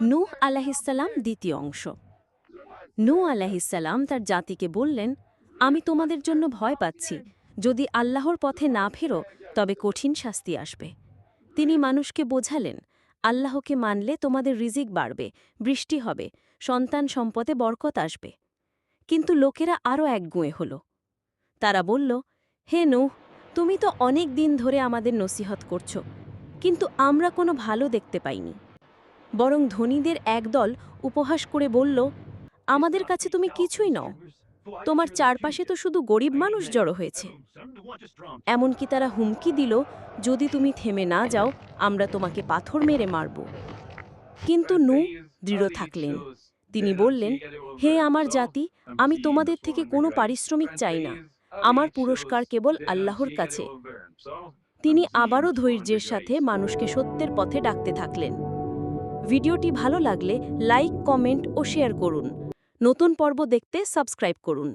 নূহ আলাহিসাল্লাম দ্বিতীয় অংশ। নূহ আলাহিসাল্লাম তার জাতিকে বললেন, আমি তোমাদের জন্য ভয় পাচ্ছি। যদি আল্লাহর পথে না ফেরো, তবে কঠিন শাস্তি আসবে। তিনি মানুষকে বোঝালেন, আল্লাহকে মানলে তোমাদের রিজিক বাড়বে, বৃষ্টি হবে, সন্তান সম্পদে বরকত আসবে। কিন্তু লোকেরা আরও একগুঁয়ে হল। তারা বলল, হে নূহ, তুমি তো অনেক দিন ধরে আমাদের নসিহত করছ, কিন্তু আমরা কোনো ভালো দেখতে পাইনি। বরং ধনীদের একদল উপহাস করে বলল, আমাদের কাছে তুমি কিছুই নও। তোমার চারপাশে তো শুধু গরিব মানুষ জড়ো হয়েছে। এমনকি তারা হুমকি দিল, যদি তুমি থেমে না যাও, আমরা তোমাকে পাথর মেরে মারব। কিন্তু নু দৃঢ় থাকলেন। তিনি বললেন, হে আমার জাতি, আমি তোমাদের থেকে কোনো পারিশ্রমিক চাই না। আমার পুরস্কার কেবল আল্লাহর কাছে। তিনি আবারও ধৈর্যের সাথে মানুষকে সত্যের পথে ডাকতে থাকলেন। ভিডিওটি ভালো লাগলে লাইক কমেন্ট ও শেয়ার করুন। নতুন পর্ব দেখতে সাবস্ক্রাইব করুন।